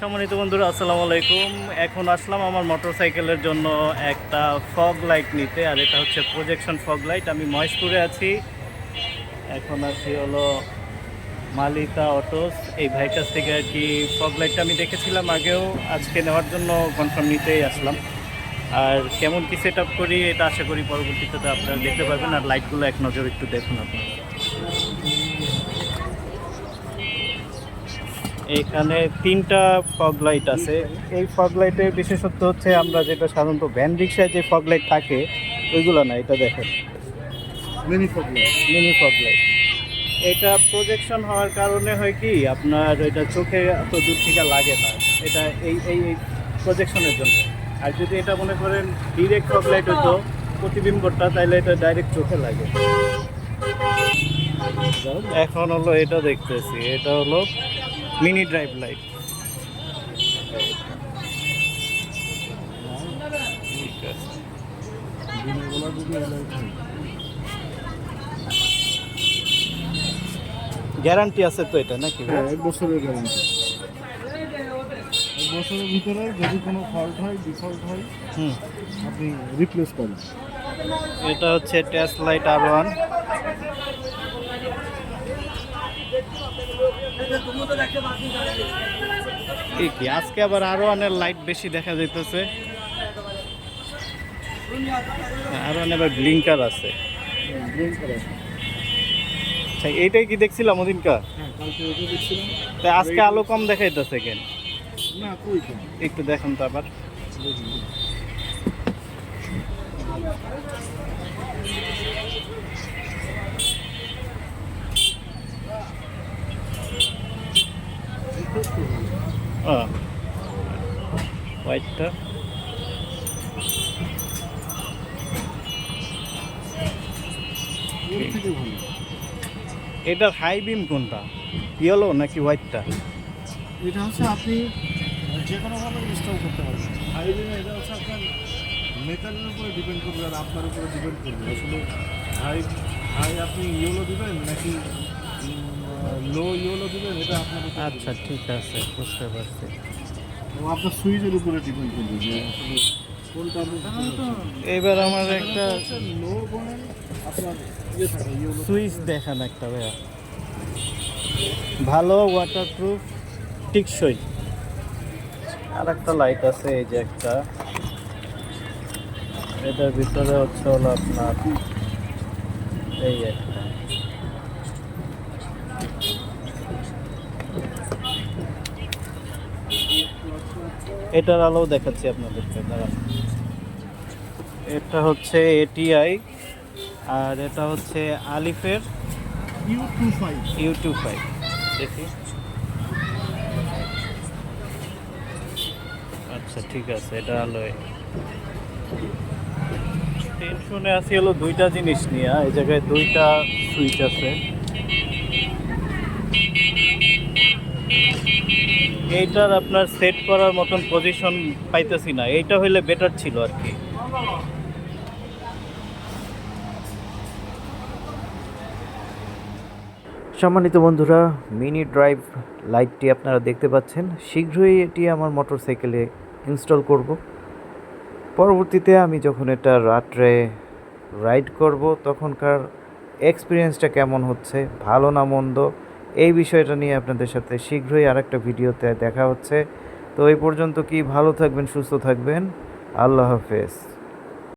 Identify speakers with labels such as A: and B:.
A: সম্মানিত বন্ধুরা, আসসালামু আলাইকুম। এখন আসলাম আমার মোটরসাইকেলের জন্য একটা ফগ লাইট নিতে, আর এটা হচ্ছে প্রজেকশন ফগ লাইট। আমি মহেশপুরে আছি। এখন আছি হলো মালিকা অটোস। এই ভাইয়ের কাছ থেকে আর কি ফগ লাইটটা আমি দেখেছিলাম আগেও, আজকে নেওয়ার জন্য কনফার্ম নিতেই আসলাম। আর কেমন কি সেট করি, এটা আশা করি পরবর্তীতে আপনারা দেখতে পারবেন। আর লাইটগুলো এক নজর একটু দেখুন আপনারা। এখানে তিনটা ফগ লাইট আছে। এই ফগ লাইটের বিশেষত্ব হচ্ছে আমরা যেটা সাধারণত ভ্যান রিক্সায় যে ফগ লাইট থাকে ওইগুলো না এটা দেখেন।
B: Mini fog light
A: mini fog light এটা প্রজেকশন হওয়ার কারণে হয় কি আপনার এটা চোখে এত দূর থেকে লাগে না। এটা এই এই প্রজেকশনের জন্য। আর যদি এটা মনে করেন ডিরেক্ট ফগ লাইট হতো প্রতিবিম্বটা তাহলে এটা ডাইরেক্ট চোখে লাগে। এখন হলো এটা দেখতেছি এটা হলো মিনি ড্রাইভ লাইট ঠিক আছে গ্যারান্টি আছে তো এটা নাকি?
B: হ্যাঁ এক বছরের গ্যারান্টি এক বছরের ভিতরে যদি কোনো ফল্ট হয় ডিফল্ট হয়
A: হুম।
B: আপনি রিপ্লেস করেন।
A: এটা হচ্ছে টেস্ট লাইট আর ওয়ান কি আজকে আবার আরও অনেক লাইট বেশি দেখা যাইতেছে। আরও অনেক ব্লিঙ্কার আছে। আচ্ছা এইটাই কি দেখছিলাম ওদিনকা
B: হ্যাঁ কালকে ওটা দেখছিলাম।
A: তা আজকে আলো কম দেখাইতেছে কেন? একটু দেখেন তো আবার। হোয়াইটটা
B: ওর
A: এটার হাই বিম কোনটা? ইয়েলো নাকি হোয়াইটটা
B: এটা হচ্ছে আপনি যে কোনোভাবে ইনস্টল করতে পারবেন। হাই বিম এটা হচ্ছে আপনার মেটালের উপরে ডিপেন্ড করবে আর আপনার উপরে ডিপেন্ড করবে। আসলে হাই হাই আপনি ইয়েলো দিবেন নাকি লো ইয়েলো দিবেন এটা আপনার
A: আচ্ছা ঠিক আছে বুঝতে পারছি।
B: আপনার সুইচের উপরে ডিপেন্ড করবে যে কোনটা
A: এবার আমার একটা
B: লো বলেন আপনার ইয়ে
A: সুইচ দেখান একটা ভাইয়া। ভালো ওয়াটারপ্রুফ টিকসই। আর একটা লাইট আছে এই যে একটা। এটার ভিতরে হচ্ছে হলো আপনার এই একটা। এটার আলো দেখাচ্ছি আপনাদেরকে দাঁড়ান। এটা হচ্ছে এটিআই আর এটা হচ্ছে আলিফের
B: U two five.
A: YouTube five দেখি। আচ্ছা ঠিক আছে এটা আলোয়। টেনশনে আছি হলো দুইটা জিনিস নিয়ে এই জায়গায় দুইটা সুইচ আছে। এইটার আপনার সেট করার মতন পজিশন পাইতেছি না। এইটা হইলে বেটার ছিল আর কি।
C: সম্মানিত বন্ধুরা মিনি ড্রাইভ লাইটটি আপনারা দেখতে পাচ্ছেন। শীঘ্রই এটি আমার মোটর সাইকেলে ইনস্টল করব। পরবর্তীতে আমি যখন এটা রাত্রে রাইড করব, তখনকার এক্সপিরিয়েন্সটা কেমন হচ্ছে? ভালো না মন্দ? এই বিষয়টা নিয়ে আপনাদের সাথে শীঘ্রই আর একটা ভিডিওতে দেখা হচ্ছে। তো এই পর্যন্ত কি ভালো থাকবেন, সুস্থ থাকবেন? আল্লাহ হাফেজ।